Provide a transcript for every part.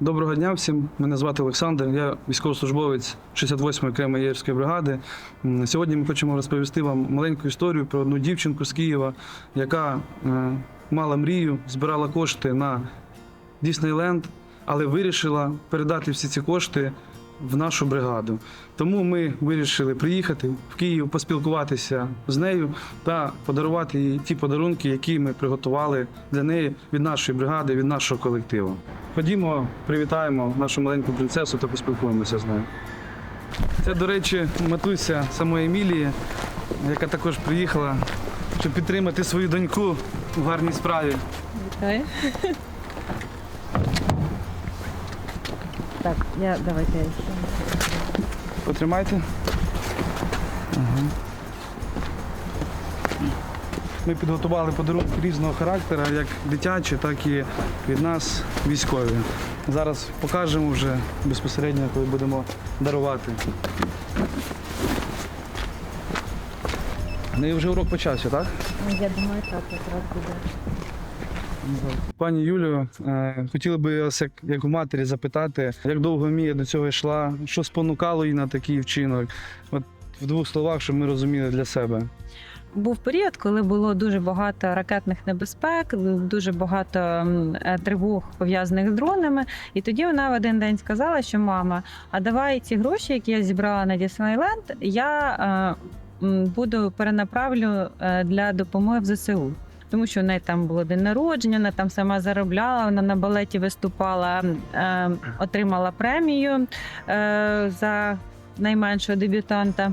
Доброго дня всім. Мене звати Олександр. Я військовослужбовець 68-ї окремої єрської бригади. Сьогодні ми хочемо розповісти вам маленьку історію про одну дівчинку з Києва, яка е, мала мрію, збирала кошти на Діснейленд, але вирішила передати всі ці кошти в нашу бригаду. Тому ми вирішили приїхати в Київ, поспілкуватися з нею та подарувати їй ті подарунки, які ми приготували для неї від нашої бригади, від нашого колективу. Ходімо, привітаємо нашу маленьку принцесу та поспілкуємося з нею. Це, до речі, матуся самої Емілії, яка також приїхала, щоб підтримати свою доньку в гарній справі. Вітаю. Так, я давайте я ще. Потримайте. Ага. Ми підготували подарунки різного характеру, як дитячі, так і від нас військові. Зараз покажемо вже безпосередньо, коли будемо дарувати. Ну і вже урок почався, так? Ну, Я думаю, так якраз буде. Пані Юлію, е, хотіли би вас, як, як у матері, запитати, як довго Мія до цього йшла, що спонукало її на такий вчинок? От в двох словах, щоб ми розуміли для себе. Був період, коли було дуже багато ракетних небезпек, дуже багато е, тривог пов'язаних з дронами. І тоді вона в один день сказала, що мама, а давай ці гроші, які я зібрала на Діснейленд, я е, буду перенаправлю для допомоги в ЗСУ. Тому що в неї там було день народження, вона там сама заробляла, вона на балеті виступала, е, отримала премію е, за найменшого дебютанта.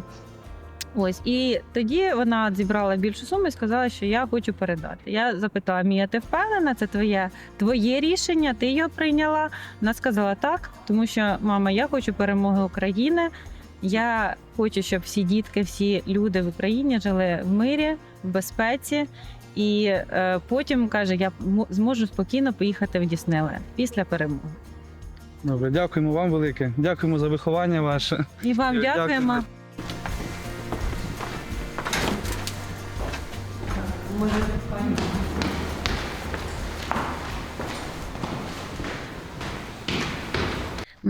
Ось і тоді вона зібрала більшу суму і сказала, що я хочу передати. Я запитала, Мія, ти впевнена? Це твоє твоє рішення? Ти його прийняла? Вона сказала так, тому що мама, я хочу перемоги України. Я хочу, щоб всі дітки, всі люди в Україні жили в мирі, в безпеці. І е, потім каже, я зможу спокійно поїхати в Діснейленд після перемоги. Добре, дякуємо вам велике. Дякуємо за виховання ваше. І вам Дякую. дякуємо.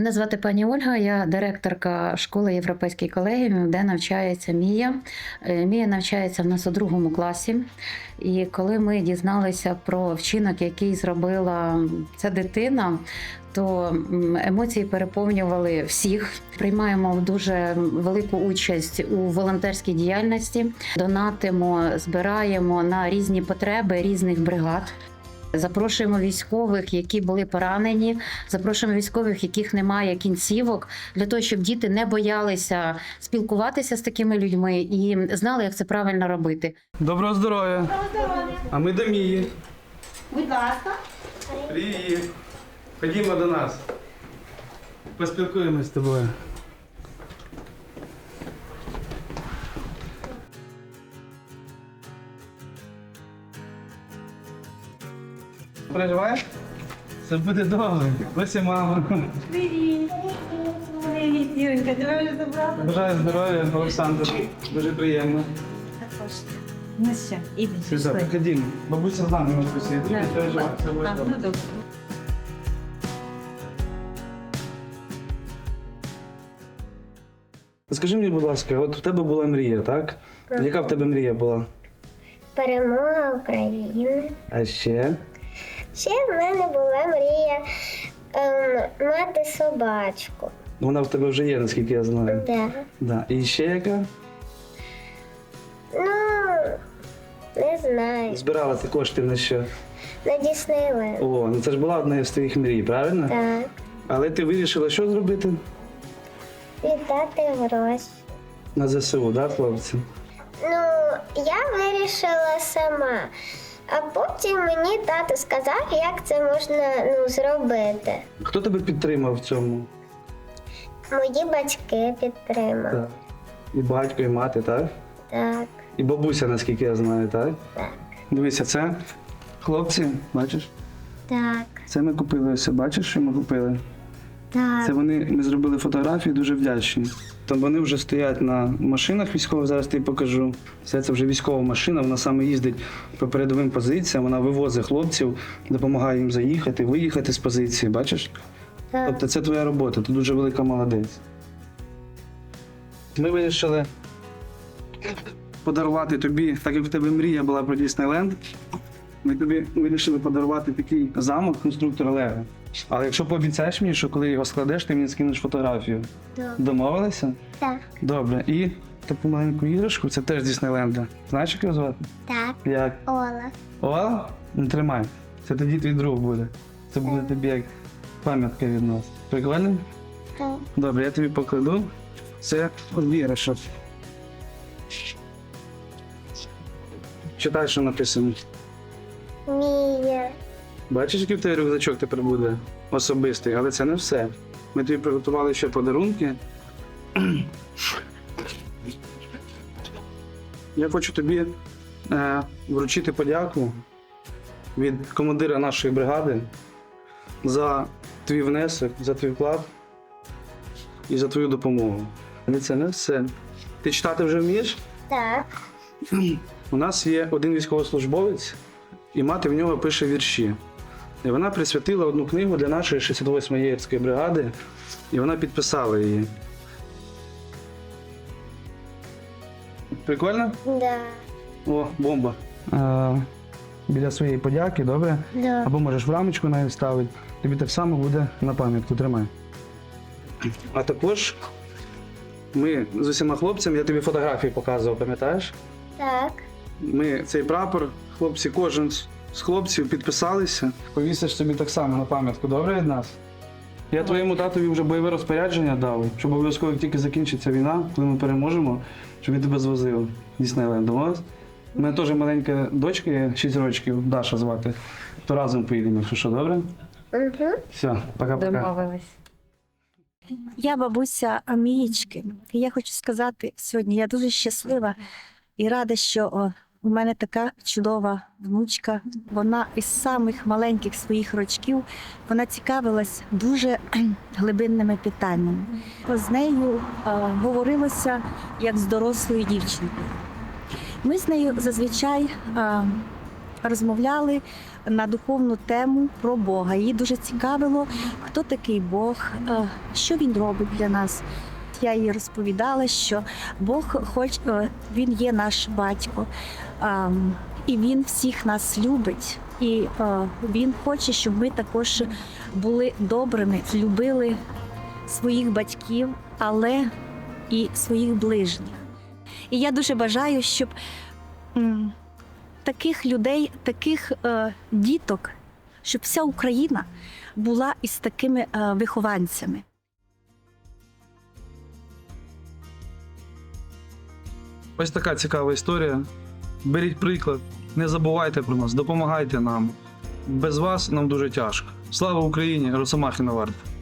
Мене звати пані Ольга, я директорка школи європейський колегіум, де навчається Мія. Е, Мія навчається в нас у другому класі. І коли ми дізналися про вчинок, який зробила ця дитина, то емоції переповнювали всіх. Приймаємо дуже велику участь у волонтерській діяльності, донатимо, збираємо на різні потреби різних бригад. Запрошуємо військових, які були поранені. Запрошуємо військових, яких немає кінцівок, для того, щоб діти не боялися спілкуватися з такими людьми і знали, як це правильно робити. Доброго здоров'я! А ми до Мії. Будь ласка. Привіт! Ходімо до нас. Поспілкуємось з тобою. Переживаєш? Це буде добре. Ось і мама. Привіт. Привіт, Юренька, тебе вже забрала? Бажаю здоров'я, Олександр. Дуже приємно. Також. Ну що, іди, ходімо. Бабуся з нами може посидіти. Не переживай, все буде добре. ну добре. Скажи мені, будь ласка, от у тебе була мрія, так? Яка в тебе мрія була? Перемога України. А ще? Ще в мене була мрія ем, мати собачку. Вона в тебе вже є, наскільки я знаю. Да. Да. І ще яка? Ну, не знаю. Збирала ти кошти на що? На Діснейленд. О, ну це ж була одна з твоїх мрій, правильно? Так. Але ти вирішила що зробити? Віддати гроші. На ЗСУ, так, хлопці? Ну, я вирішила сама. А потім мені тато сказав, як це можна ну, зробити. Хто тебе підтримав в цьому? Мої батьки підтримали. Так. І батько, і мати, так? Так, І бабуся, наскільки я знаю, так? так, Дивися, це хлопці, бачиш? так, Це ми купили ось, бачиш, що ми купили? Так. Це вони ми зробили фотографії, дуже вдячні. Там вони вже стоять на машинах військових, зараз тобі покажу. Це, це вже військова машина, вона саме їздить по передовим позиціям, вона вивозить хлопців, допомагає їм заїхати, виїхати з позиції. Бачиш? Так. Тобто це твоя робота, ти дуже велика молодець. Ми вирішили подарувати тобі, так як в тебе мрія була про Діснейленд, ми тобі вирішили подарувати такий замок конструктора Лего. Але якщо пообіцяєш мені, що коли його складеш, ти мені скинеш фотографію. Добре. Домовилися? Так. Добре. І таку маленьку іграшку, це теж з Діснейленда. Знаєш, як його звати? Так. Як? Ола. О, ну тримай. Це тоді твій друг буде. Це буде тобі як пам'ятка від нас. Прикольно? Так. Добре, я тобі покладу. Це іграшок. Читай, що написано. Мія. Бачиш, який в тебе рюкзачок тепер буде особистий, але це не все. Ми тобі приготували ще подарунки. Я хочу тобі е, вручити подяку від командира нашої бригади за твій внесок, за твій вклад і за твою допомогу. Але це не все. Ти читати вже вмієш? Так. У нас є один військовослужбовець, і мати в нього пише вірші. І вона присвятила одну книгу для нашої 68-ї єгерської бригади, і вона підписала її. Прикольно? Да. О, бомба. А, біля своєї подяки, добре? Да. Або можеш в рамочку навіть ставити. Тобі так само буде на пам'ятку, тримай. А також ми з усіма хлопцями, я тобі фотографії показував, пам'ятаєш? Так. Ми цей прапор, хлопці, кожен з- хлопців підписалися. Повісиш собі так само на пам'ятку, добре від нас? Я твоєму татові вже бойове розпорядження дав, щоб обов'язково як тільки закінчиться війна, коли ми переможемо, щоб він тебе звозив в Діснейленд. У мене теж маленька дочка, є 6 років, Даша звати. То разом поїдемо, якщо що, добре? Угу. Все, пока-пока. Домовились. Я бабуся Амієчки. І я хочу сказати сьогодні, я дуже щаслива і рада, що о, у мене така чудова внучка. Вона із самих маленьких своїх рочків вона цікавилась дуже глибинними питаннями. З нею е, говорилося як з дорослою дівчинкою. Ми з нею зазвичай е, розмовляли на духовну тему про Бога. Її дуже цікавило, хто такий Бог, що він робить для нас. Я їй розповідала, що Бог, хоч е, він є наш батько, і він всіх нас любить. І е, він хоче, щоб ми також були добрими, любили своїх батьків, але і своїх ближніх. І я дуже бажаю, щоб таких людей, таких е, діток, щоб вся Україна була із такими вихованцями. Ось така цікава історія. Беріть приклад, не забувайте про нас, допомагайте нам. Без вас нам дуже тяжко. Слава Україні! Росомахіна варта!